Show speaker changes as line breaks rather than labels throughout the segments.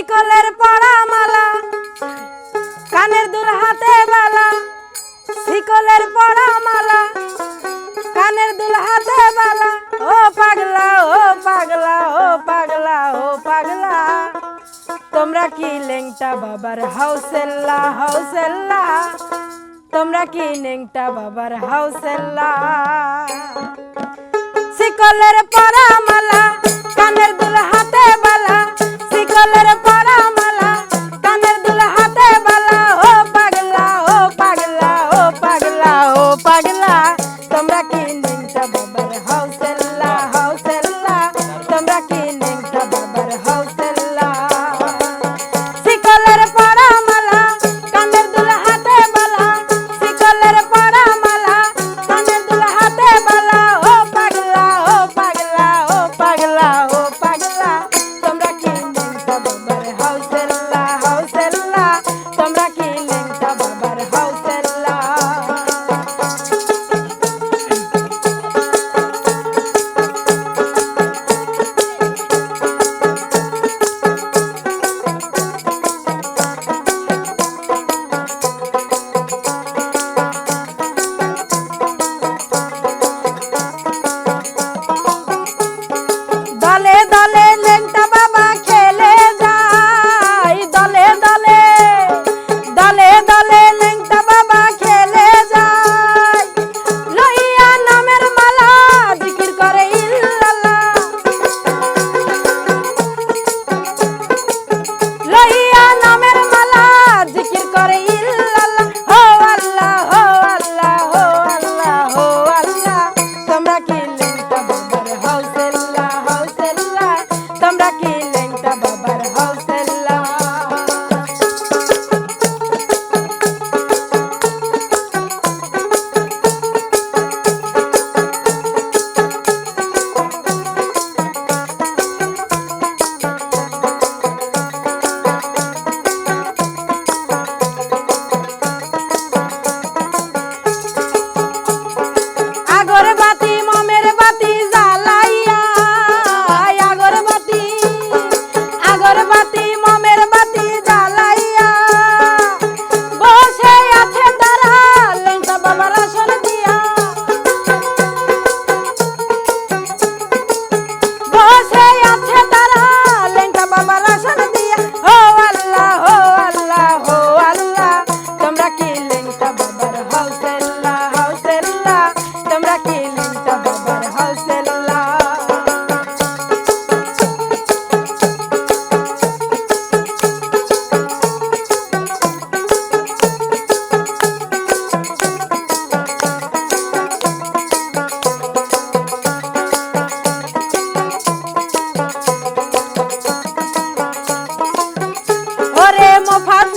বিকলের পড়া মালা কানের দুল হাতে বালা, শিকলের পড়া মালা কানের দুল হাতে বালা, ও পাগলা ও পাগলা ও পাগলা ও পাগলা। তোমরা কি লেংটা বাবার হাউসেল্লা হাউসেল্লা? তোমরা কি লেংটা বাবার হাউসেল্লা? শিকলের পড়া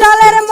galera,